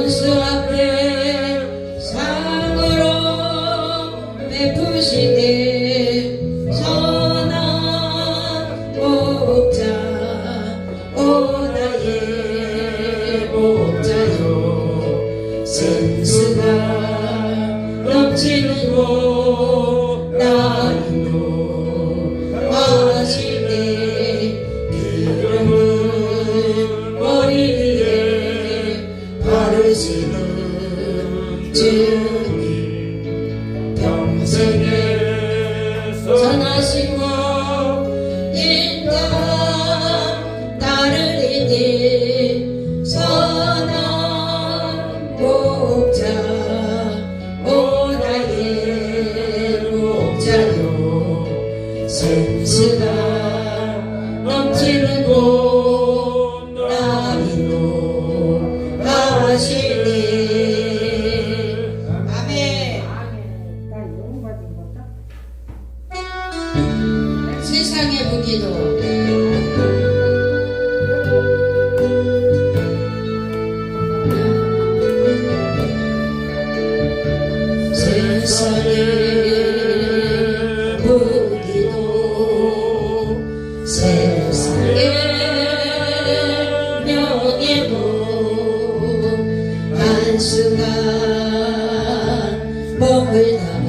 Angela Blair. 주시는 주님 평생에 선하시고 นาบอกไว้นา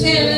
till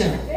Christian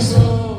주